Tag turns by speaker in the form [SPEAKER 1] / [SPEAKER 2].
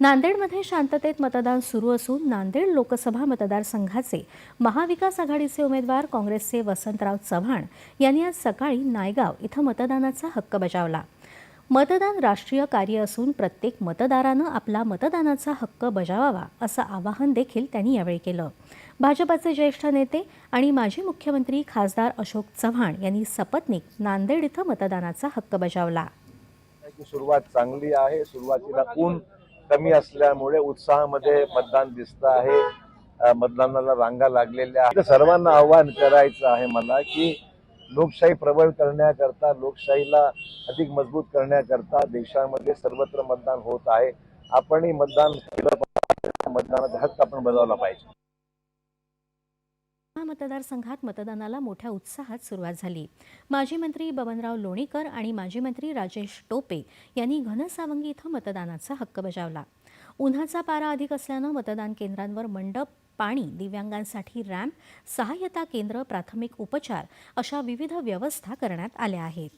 [SPEAKER 1] नांदेडमध्ये शांततेत मतदान सुरू असून नांदेड लोकसभा मतदारसंघाचे महाविकास आघाडीचे उमेदवार काँग्रेसचे वसंतराव चव्हाण यांनी आज सकाळी नायगाव इथं मतदानाचा हक्क बजावला. मतदान राष्ट्रीय कार्य असून प्रत्येक मतदारानं आपला मतदानाचा हक्क बजावावा असं आवाहन देखील त्यांनी यावेळी केलं. भाजपाचे ज्येष्ठ नेते आणि माजी मुख्यमंत्री खासदार अशोक चव्हाण यांनी सपत्नीक नांदेड इथं मतदानाचा हक्क बजावला.
[SPEAKER 2] सुरुवात चांगली आहे. सुरुवातीला ऊन कमी असल्यामुळे उत्साहामध्ये मतदान दिसत आहे. मतदानाला रांगा लागलेल्या आहेत. सर्वांना आव्हान करायचं आहे मला की लोकशाही प्रबळ करण्याकरता लोकशाहीला अधिक मजबूत करण्याकरता देशामध्ये सर्वत्र मतदान होत आहे. आपणही मतदान केलं मतदानाचा हक्क आपण बजावला पाहिजे.
[SPEAKER 1] मतदारसंघात मतदानाला मोठ्या उत्साहात सुरुवात झाली. माजी मंत्री बबनराव लोणीकर आणि माजी मंत्री राजेश टोपे यांनी घनसावंगी इथं मतदानाचा हक्क बजावला. उन्हाचा पारा अधिक असल्यानं मतदान केंद्रांवर मंडप पाणी दिव्यांगांसाठी रॅम्प सहाय्यता केंद्र प्राथमिक उपचार अशा विविध व्यवस्था करण्यात आल्या आहेत.